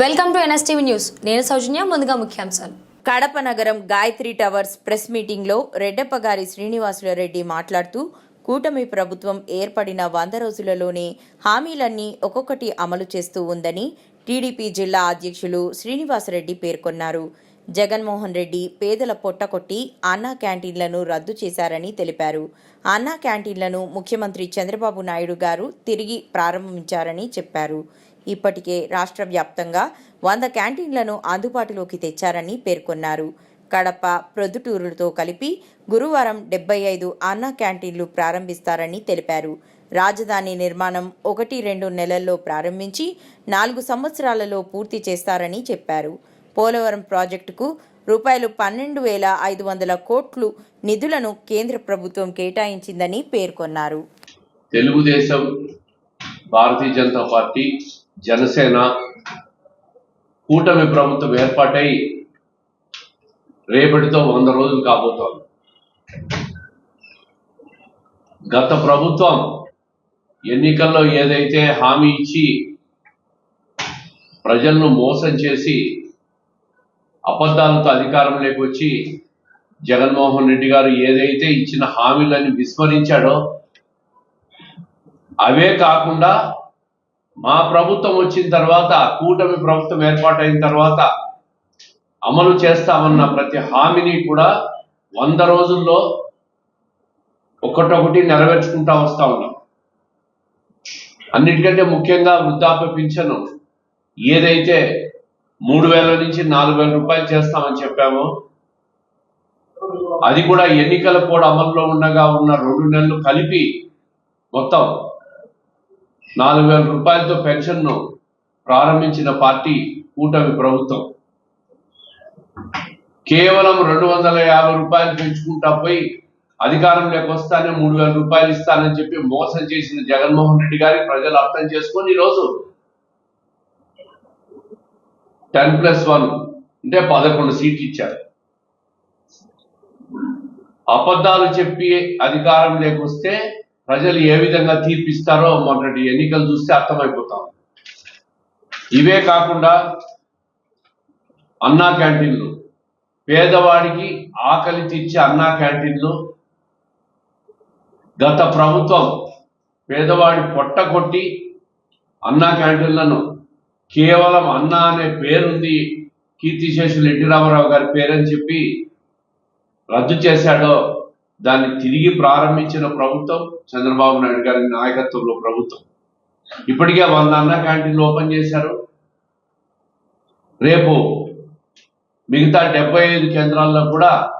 Welcome to NSTV news. నేను సౌజన్య ముందుగా ముఖ్యాంశాలు. కడప నగరం గాయత్రి టవర్స్ ప్రెస్ మీటింగ్లో రెడ్డప్పగారి శ్రీనివాసుల రెడ్డి మాట్లాడుతూ కూటమి ప్రభుత్వం ఏర్పడిన వంద రోజులలోనే హామీలన్నీ ఒక్కొక్కటి అమలు చేస్తూ ఉందని టీడీపీ జిల్లా అధ్యక్షులు శ్రీనివాసరెడ్డి పేర్కొన్నారు. జగన్మోహన్ రెడ్డి పేదల పొట్టకొట్టి అన్నా క్యాంటీన్లను రద్దు చేశారని తెలిపారు. అన్నా క్యాంటీన్లను ముఖ్యమంత్రి చంద్రబాబు నాయుడు గారు తిరిగి ప్రారంభించారని చెప్పారు. ఇప్పటికే రాష్ట్ర వ్యాప్తంగా వంద క్యాంటీన్లను అందుబాటులోకి తెచ్చారని పేర్కొన్నారు. కడప ప్రొద్దుటూరులతో కలిపి గురువారం డెబ్బై ఐదు అన్నా క్యాంటీన్లు ప్రారంభిస్తారని తెలిపారు. రాజధాని నిర్మాణం ఒకటి రెండు నెలల్లో ప్రారంభించి నాలుగు సంవత్సరాలలో పూర్తి చేస్తారని చెప్పారు. పోలవరం ప్రాజెక్టుకు రూపాయలు పన్నెండు వేల ఐదు వందల కోట్లు నిధులను కేంద్ర ప్రభుత్వం కేటాయించిందని పేర్కొన్నారు. తెలుగుదేశం భారతీయ జనతా పార్టీ జనసేన కూటమి ప్రభుత్వం ఏర్పాటై రేపటితో వంద రోజులు కాబోతోంది. గత ప్రభుత్వం ఎన్నికల్లో ఏదైతే హామీ ఇచ్చి ప్రజలను మోసం చేసి అబద్ధాలతో అధికారంలోకి వచ్చి జగన్మోహన్ రెడ్డి గారు ఏదైతే ఇచ్చిన హామీలని విస్మరించాడో అవే కాకుండా మా ప్రభుత్వం వచ్చిన తర్వాత కూటమి ప్రభుత్వం ఏర్పాటైన తర్వాత అమలు చేస్తామన్న ప్రతి హామీని కూడా వంద రోజుల్లో ఒకటొకటి నెరవేర్చుకుంటా వస్తా ఉన్నాం. అన్నిటికంటే ముఖ్యంగా వృద్ధాప్య పింఛను. ఏదైతే మూడు వేల నుంచి నాలుగు వేల రూపాయలు చేస్తామని చెప్పామో అది కూడా ఎన్నికల కూడా అమల్లో ఉండగా ఉన్న రెండు నెలలు కలిపి మొత్తం నాలుగు వేల రూపాయలతో పెన్షన్ను ప్రారంభించిన పార్టీ కూటమి ప్రభుత్వం. కేవలం రెండు వందల యాభై రూపాయలు పెంచుకుంటా పోయి అధికారంలోకి వస్తానే మూడు వేల రూపాయలు ఇస్తానని చెప్పి మోసం చేసిన జగన్మోహన్ రెడ్డి గారి ప్రజలు అర్థం చేసుకొని ఈరోజు టెన్ ప్లస్ వన్ అంటే పదకొండు సీట్లు ఇచ్చారు. అబద్ధాలు చెప్పి అధికారం లేకొస్తే ప్రజలు ఏ విధంగా తీర్పిస్తారో మొన్నటి ఎన్నికలు చూస్తే అర్థమైపోతాం ఇవే కాకుండా అన్నా క్యాంటీన్లు పేదవాడికి ఆకలి తీర్చే అన్నా క్యాంటీన్లు గత ప్రభుత్వం పేదవాడి పొట్ట కొట్టి అన్నా క్యాంటీన్లను కేవలం అన్నా అనే పేరుంది కీర్తిశేషులు ఎన్టీ రామారావు గారి పేరని చెప్పి రద్దు చేశాడో దాన్ని తిరిగి ప్రారంభించిన ప్రభుత్వం చంద్రబాబు నాయుడు గారి నాయకత్వంలో ప్రభుత్వం. ఇప్పటికే వంద అన్న క్యాంటీన్లు ఓపెన్ చేశారు. రేపు మిగతా డెబ్బై ఐదు కేంద్రాల్లో కూడా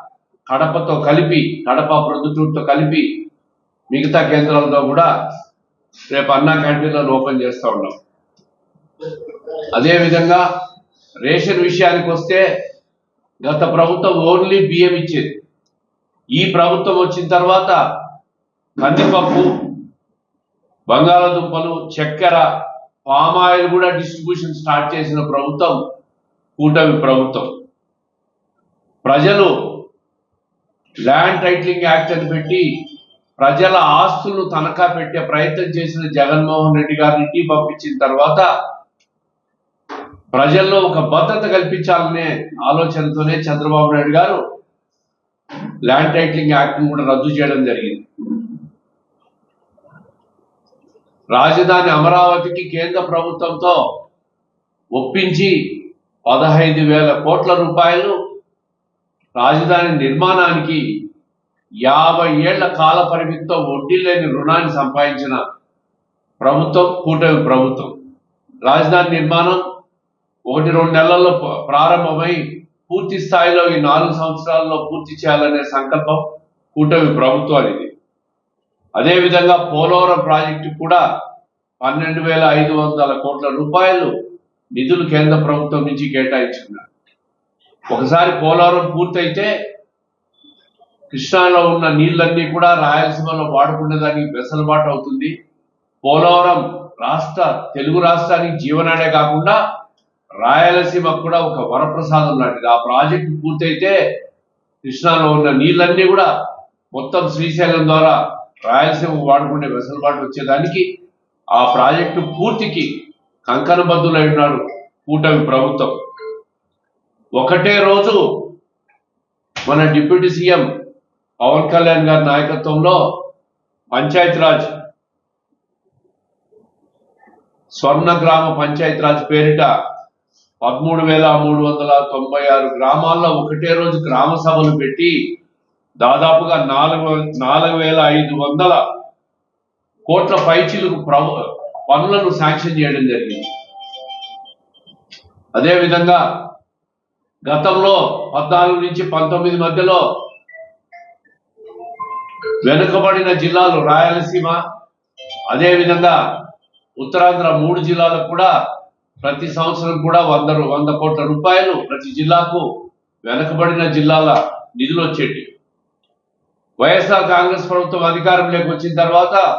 కడపతో కలిపి కడప ప్రొద్దుటూరుతో కలిపి మిగతా కేంద్రాలతో కూడా రేపు అన్నా క్యాంటీన్లను ఓపెన్ చేస్తూ ఉన్నాం. అదేవిధంగా రేషన్ విషయానికి వస్తే గత ప్రభుత్వం ఓన్లీ బియ్యం ఇచ్చేది. ఈ ప్రభుత్వం వచ్చిన తర్వాత కందిపప్పు బంగాళాదుంపలు చక్కెర పామాయిల్ కూడా డిస్ట్రిబ్యూషన్ స్టార్ట్ చేసిన ప్రభుత్వం కూటమి ప్రభుత్వం. ప్రజలు ల్యాండ్ టైటిలింగ్ యాక్ట్ అని పెట్టి ప్రజల ఆస్తులను తనఖా పెట్టే ప్రయత్నం చేసిన జగన్మోహన్ రెడ్డి గారిని ఇంటికి పంపించిన తర్వాత ప్రజల్లో ఒక భద్రత కల్పించాలనే ఆలోచనతోనే చంద్రబాబు నాయుడు గారు ల్యాండ్ టైటిలింగ్ యాక్ట్ కూడా రద్దు చేయడం జరిగింది. రాజధాని అమరావతికి కేంద్ర ప్రభుత్వంతో ఒప్పించి పదహైదు వేల కోట్ల రూపాయలు రాజధాని నిర్మాణానికి యాభై ఏళ్ళ కాల పరిమితితో వడ్డీ లేని రుణాన్ని సంపాదించిన ప్రభుత్వం కూటమి ప్రభుత్వం. రాజధాని నిర్మాణం ఒకటి రెండు నెలల్లో ప్రారంభమై పూర్తి స్థాయిలో ఈ నాలుగు సంవత్సరాల్లో పూర్తి చేయాలనే సంకల్పం కూటమి ప్రభుత్వానికి అదేవిధంగా పోలవరం ప్రాజెక్టు కూడా పన్నెండు వేల ఐదు వందల కోట్ల రూపాయలు నిధులు కేంద్ర ప్రభుత్వం నుంచి కేటాయించుకున్నారు. ఒకసారి పోలవరం పూర్తయితే కృష్ణాలో ఉన్న నీళ్ళన్నీ కూడా రాయలసీమలో వాడుకునేదానికి వెసలుబాటు అవుతుంది. పోలవరం రాష్ట్ర తెలుగు రాష్ట్రానికి జీవనాడే కాకుండా రాయలసీమకు కూడా ఒక వరప్రసాదం లాంటిది. ఆ ప్రాజెక్టు పూర్తయితే కృష్ణాలో ఉన్న నీళ్ళన్నీ కూడా మొత్తం శ్రీశైలం ద్వారా రాయలసీమ వాడుకునే వెసులుబాటు వచ్చేదానికి ఆ ప్రాజెక్టు పూర్తికి కంకణబద్ధులై ఉన్నారు కూటమి ప్రభుత్వం. ఒకటే రోజు మన డిప్యూటీ సీఎం పవన్ కళ్యాణ్ గారి నాయకత్వంలో పంచాయతీరాజ్ స్వర్ణ గ్రామ పంచాయతీరాజ్ పేరిట పదమూడు వేల మూడు వందల తొంభై ఆరు గ్రామాల్లో ఒకటే రోజు గ్రామ సభలు పెట్టి దాదాపుగా నాలుగు నాలుగు వేల ఐదు వందల కోట్ల పైచీలకు ప్రభు పనులను శాంక్షన్ చేయడం జరిగింది. అదేవిధంగా గతంలో పద్నాలుగు నుంచి పంతొమ్మిది మధ్యలో వెనుకబడిన జిల్లాలు రాయలసీమ అదేవిధంగా ఉత్తరాంధ్ర మూడు జిల్లాలకు కూడా ప్రతి సంవత్సరం కూడా వంద వంద కోట్ల రూపాయలు ప్రతి జిల్లాకు వెనుకబడిన జిల్లాల నిధులు వచ్చేటి వైఎస్ఆర్ కాంగ్రెస్ ప్రభుత్వం అధికారంలోకి వచ్చిన తర్వాత